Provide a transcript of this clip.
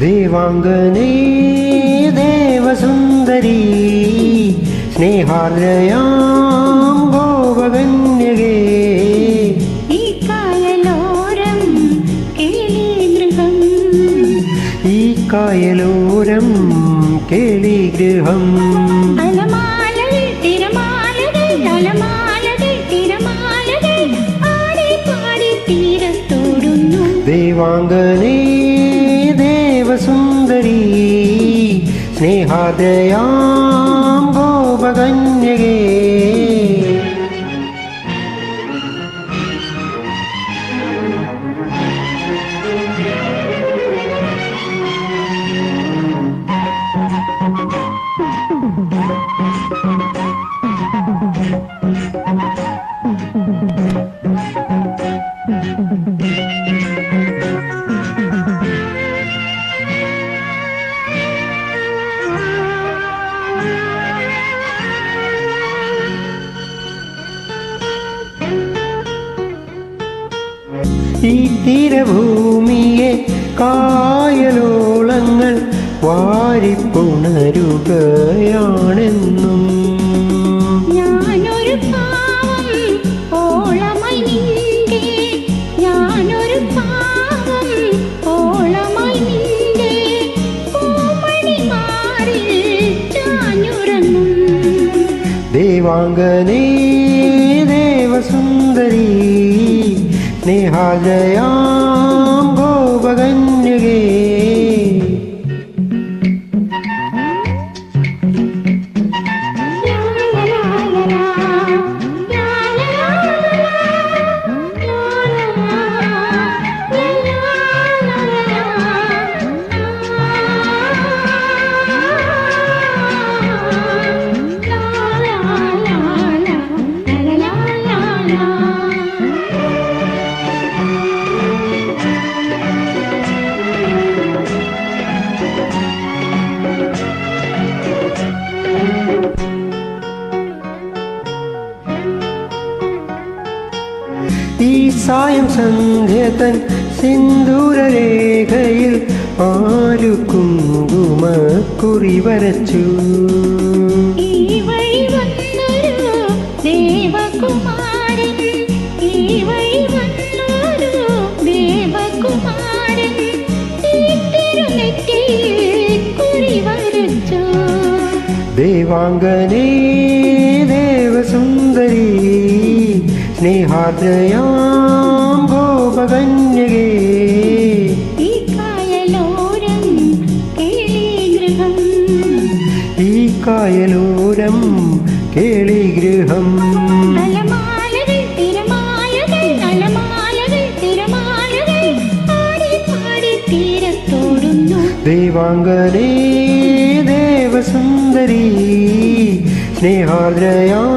ദേവാംഗനേ ദേവസുന്ദരി സ്നേഹാർദ്രയാം ഗോപകന്യകേ. ഈ കായലോരം കേളീഗൃഹം ഈ കായലോരം കേളിഗൃഹം ദേവാംഗനേ स्नेहादयां गोपगञ्ज ഈ തീരഭൂമിയെ കായലോളങ്ങൾ വാരിപ്പുണരുകയാണെന്നും. ഞാനൊരു പാവം ഓളമായി നിന്റെ ഞാനൊരു പാവം ഓളമായി നിന്റെ. പൂമണി മാറിൽ ചാഞ്ഞുറങ്ങും. ദേവാംഗനേ ദേവസുന്ദരി. निहाजया സായം സന്ധ്യതൻ സിന്ദൂരരേഖയിൽ ആരു കുങ്കുമ കുറി വരച്ചു ദേവാംഗനേ ദേവസുന്ദരി സ്നേഹാദ്രയാം കേളിഗൃഹം ദേവാംഗനേ ദേവസുന്ദരി സ്നേഹാദ്രയാം